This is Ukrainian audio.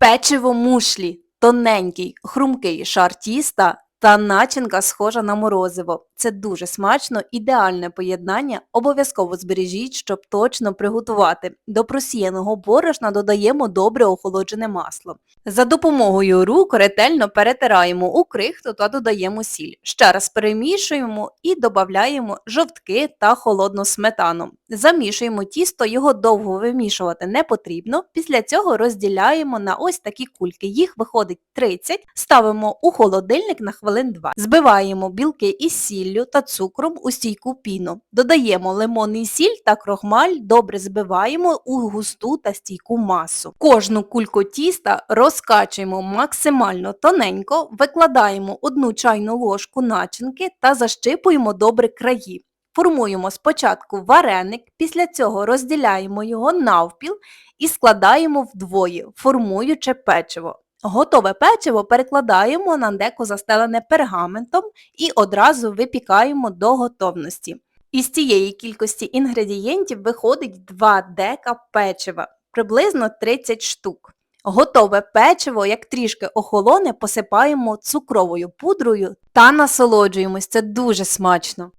Печиво мушлі, тоненький, хрумкий шар тіста та начинка схожа на морозиво. Це дуже смачно, ідеальне поєднання. Обов'язково збережіть, щоб точно приготувати. До просіяного борошна додаємо добре охолоджене масло. За допомогою рук ретельно перетираємо у крихту та додаємо сіль. Ще раз перемішуємо і додаємо жовтки та холодну сметану. Замішуємо тісто, його довго вимішувати не потрібно. Після цього розділяємо на ось такі кульки. Їх виходить 30, ставимо у холодильник на хвилин 2. Збиваємо білки із сіллю та цукром у стійку піну. Додаємо лимонний сіль та крохмаль, добре збиваємо у густу та стійку масу. Кожну кульку тіста розкачуємо максимально тоненько, викладаємо одну чайну ложку начинки та защипуємо добре краї. Формуємо спочатку вареник, після цього розділяємо його навпіл і складаємо вдвоє, формуючи печиво. Готове печиво перекладаємо на деко застелене пергаментом і одразу випікаємо до готовності. Із цієї кількості інгредієнтів виходить 2 дека печива, приблизно 30 штук. Готове печиво, як трішки охолоне, посипаємо цукровою пудрою та насолоджуємось. Це дуже смачно.